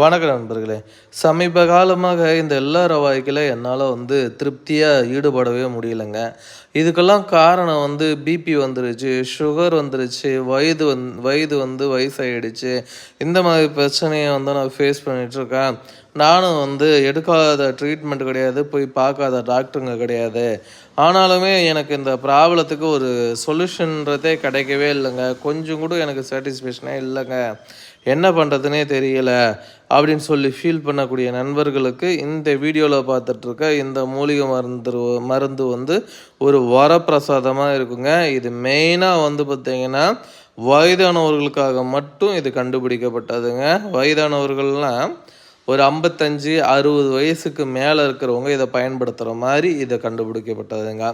வணக்கம் நண்பர்களே. சமீப காலமாக இந்த எல்லார வாழ்க்கையில் என்னால் வந்து திருப்தியாக ஈடுபடவே முடியலைங்க. இதுக்கெல்லாம் காரணம் வந்து பிபி வந்துருச்சு சுகர் வந்துருச்சு வயது வந் வயது வந்து வயசாகிடுச்சு இந்த மாதிரி பிரச்சனையை வந்து நான் ஃபேஸ் பண்ணிகிட்ருக்கேன் நானும் வந்து எடுக்காத ட்ரீட்மெண்ட் கிடையாது போய் பார்க்காத டாக்டருங்க கிடையாது. ஆனாலுமே எனக்கு இந்த ப்ராப்ளத்துக்கு ஒரு சொல்யூஷன்றதே கிடைக்கவே இல்லைங்க. கொஞ்சம் கூட எனக்கு சாட்டிஸ்ஃபேக்ஷனே இல்லைங்க. என்ன பண்ணுறதுனே தெரியல அப்படின்னு சொல்லி ஃபீல் பண்ணக்கூடிய நண்பர்களுக்கு இந்த வீடியோவில் பார்த்துட்ருக்க இந்த மூலிகை மருந்து மருந்து வந்து ஒரு வரப்பிரசாதமாக இருக்குங்க. இது மெயினாக வந்து பார்த்திங்கன்னா வயதானவர்களுக்காக மட்டும் இது கண்டுபிடிக்கப்பட்டதுங்க. வயதானவர்கள்லாம் ஒரு ஐம்பத்தஞ்சு அறுபது வயசுக்கு மேலே இருக்கிறவங்க இதை பயன்படுத்துகிற மாதிரி இதை கண்டுபிடிக்கப்பட்டதுங்க.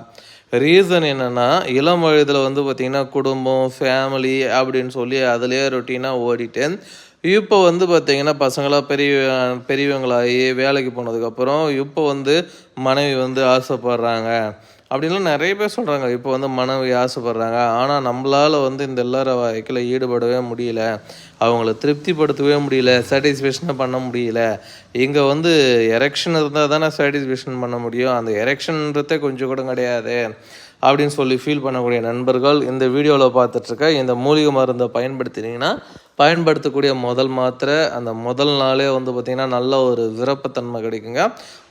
ரீசன் என்னென்னா இளம் வயதில் வந்து பார்த்திங்கன்னா குடும்பம் ஃபேமிலி அப்படின்னு சொல்லி அதிலே ரொட்டீனாக ஓடிட்டு இப்போ வந்து பார்த்திங்கன்னா பசங்களாக பெரிய பெரியவங்களாகி வேலைக்கு போனதுக்கப்புறம் இப்போ வந்து மனைவி வந்து ஆசைப்படுறாங்க. அப்படின்லாம் நிறைய பேர் சொல்கிறாங்க இப்போ வந்து மனைவி ஆசைப்படுறாங்க. ஆனால் நம்மளால் வந்து இந்த எல்லார வாழ்க்கையில் ஈடுபடவே முடியல. அவங்கள திருப்திப்படுத்தவே முடியல. சாட்டிஸ்ஃபேக்ஷனை பண்ண முடியல. இங்கே வந்து எரெக்ஷன் இருந்தால் தானே சாட்டிஸ்ஃபேக்ஷன் பண்ண முடியும். அந்த எரெக்ஷன்றதே கொஞ்சம் கூட கிடையாது. அப்படின்னு சொல்லி ஃபீல் பண்ணக்கூடிய நண்பர்கள் இந்த வீடியோவில் பார்த்துட்ருக்க இந்த மூலிகை மருந்தை பயன்படுத்தினீங்கன்னா பயன்படுத்தக்கூடிய முதல் மாத்திரை அந்த முதல் நாளே வந்து பார்த்திங்கன்னா நல்ல ஒரு விருப்பத்தன்மை கிடைக்குங்க.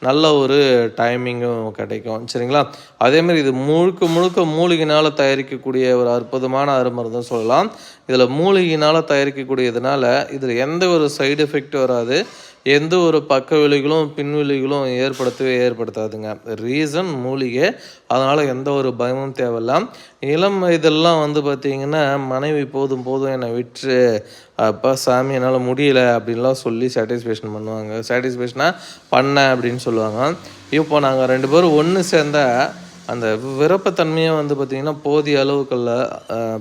நல்ல ஒரு டைமிங்கும் கிடைக்கும். சரிங்களா? அதேமாரி இது முழுக்க முழுக்க மூலிகைனால் தயாரிக்கக்கூடிய ஒரு அற்புதமான அருமருந்தும் சொல்லலாம். இதில் மூலிகைனால் தயாரிக்கக்கூடியதுனால இதில் எந்த ஒரு சைடு எஃபெக்ட் வராது. எந்த ஒரு பக்க விலைகளும் பின்விலைகளும் ஏற்படுத்தவே ஏற்படுத்தாதுங்க. ரீசன் மூலிகை. அதனால் எந்த ஒரு பயமும் தேவையில்லாம் இளம் இதெல்லாம் வந்து பார்த்திங்கன்னா மனைவி போதும் போதும் என்னை விற்று அப்போ சாமி என்னால் முடியல அப்படின்லாம் சொல்லி சாட்டிஸ்ஃபேக்ஷன் பண்ணுவாங்க. சாட்டிஸ்ஃபேக்ஷனாக பண்ணேன் அப்படின்னு சொல்லுவாங்க. இப்போ நாங்கள் ரெண்டு பேரும் ஒன்று சேர்ந்தால் அந்த விருப்பத்தன்மையை வந்து பார்த்திங்கன்னா போதிய அளவுக்குள்ள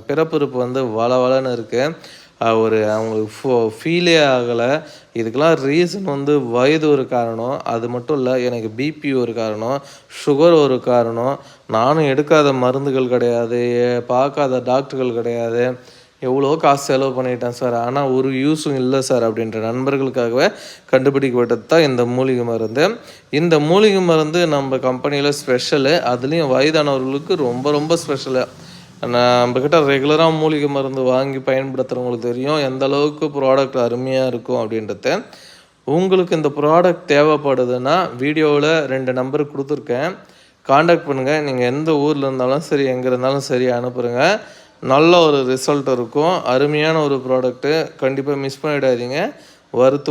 பிறப்பிறப்பு வந்து வள வளன்னு இருக்குது ஒரு அவங்களுக்கு ஃபோ ஃபீலே ஆகலை. இதுக்கெல்லாம் ரீசன் வந்து வயது ஒரு காரணம். அது மட்டும் இல்லை எனக்கு பிபி ஒரு காரணம் சுகர் ஒரு காரணம். நானும் எடுக்காத மருந்துகள் கிடையாது பார்க்காத டாக்டர்கள் கிடையாது. எவ்வளோ காசு செலவு பண்ணிட்டேன் சார். ஆனால் ஒரு யூஸும் இல்லை சார் அப்படின்ற நண்பர்களுக்காகவே கண்டுபிடிக்கப்பட்டது தான் இந்த மூலிகை மருந்து. இந்த மூலிகை மருந்து நம்ம கம்பெனியில் ஸ்பெஷலு அதுலேயும் வயதானவர்களுக்கு ரொம்ப ரொம்ப ஸ்பெஷலு நம்மக்கிட்ட ரெகுலராக மூலிகை மருந்து வாங்கி பயன்படுத்துகிறவங்களுக்கு தெரியும் எந்த அளவுக்கு ப்ராடக்ட் அருமையாக இருக்கும் அப்படின்றத. உங்களுக்கு இந்த ப்ராடக்ட் தேவைப்படுதுன்னா வீடியோவில் ரெண்டு நம்பர் கொடுத்துருக்கேன். காண்டாக்ட் பண்ணுங்கள் நீங்கள் எந்த ஊரில் இருந்தாலும் சரி எங்கே இருந்தாலும் சரி அனுப்புகிறங்க நல்ல ஒரு ரிசல்ட் இருக்கும். அருமையான ஒரு ப்ராடக்ட்டு கண்டிப்பாக மிஸ் பண்ணிடாதீங்க. வருத்து